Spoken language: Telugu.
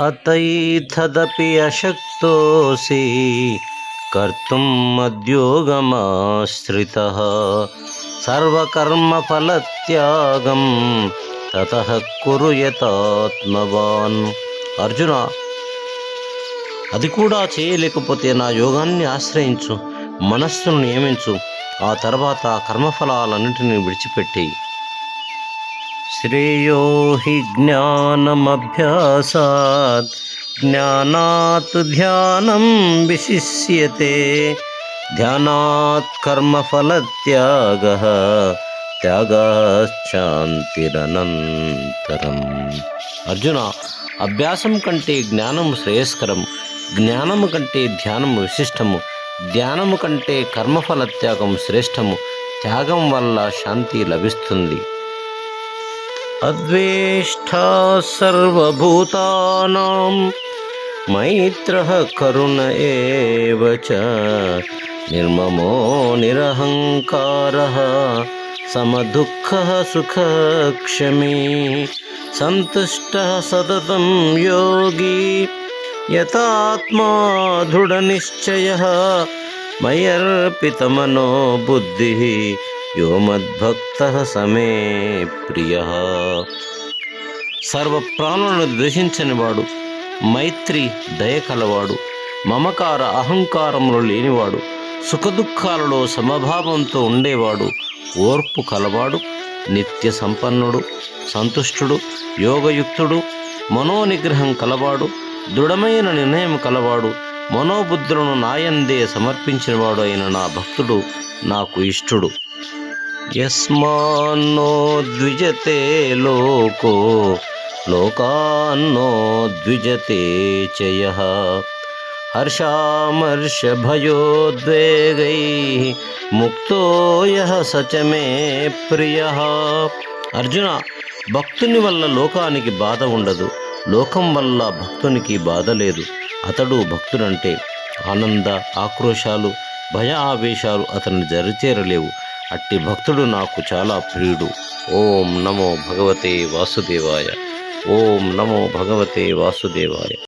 అతైథదపి అశక్తోసి కర్తుం మద్యోగమాశ్రిత సర్వకర్మఫలత్యాగం తత కురు యతాత్మవాన్ అర్జున అది కూడా చేయలేకపోతే నా యోగాన్ని ఆశ్రయించు మనస్సును నియమించు ఆ తర్వాత కర్మఫలాలన్నింటినీ విడిచిపెట్టేయి. శ్రేయో హి జ్ఞానమభ్యాసాత్. జ్ఞానాత్ ధ్యానం విశిష్యతే. ధ్యానాత్ కర్మఫలత్యాగ. త్యాగాశాంతిరనంతరం అర్జున అభ్యాసం కంటే జ్ఞానం శ్రేయస్కరం. జ్ఞానము కంటే ధ్యానం విశిష్టము. ధ్యానము కంటే కర్మఫల త్యాగం శ్రేష్టము. త్యాగం వల్ల శాంతి లభిస్తుంది. अद्वेष्टा सर्वभूतानां मैत्रः करुण एव च। निर्ममो निरहङ्कारः समदुःखः सुखक्षमी। सन्तुष्टः सततं योगी यतात्मा दृढनिश्चयः मयर्पितमनो बुद्धिः। యో మద్భక్త సమే ప్రియ. సర్వ ప్రాణులను ద్వేషించనివాడు మైత్రి దయ కలవాడు మమకార అహంకారములు లేనివాడు సుఖదుఖాలలో సమభావంతో ఉండేవాడు ఓర్పు కలవాడు నిత్య సంపన్నుడు సంతుష్టుడు యోగయుక్తుడు మనోనిగ్రహం కలవాడు దృఢమైన నిర్ణయం కలవాడు మనోబుద్ధులను నాయందే సమర్పించినవాడు అయిన నా భక్తుడు నాకు ఇష్టుడు. యస్మాన్నో ద్విజతే లోకో లోకాన్నో ద్విజతే చయ. హర్షామర్షభయోద్వేగై ముక్తో యః సచ మే ప్రియ. అర్జున భక్తుని వల్ల లోకానికి బాధ ఉండదు లోకం వల్ల భక్తునికి బాధ లేదు. అతడు భక్తుడంటే ఆనంద ఆక్రోశాలు భయ ఆవేశాలు అతన్ని జరిచేరలేవు. అట్టి భక్తుడు నాకు చాలా ప్రియుడు. ఓం నమో భగవతే వాసుదేవాయ. ఓం నమో భగవతే వాసుదేవాయ.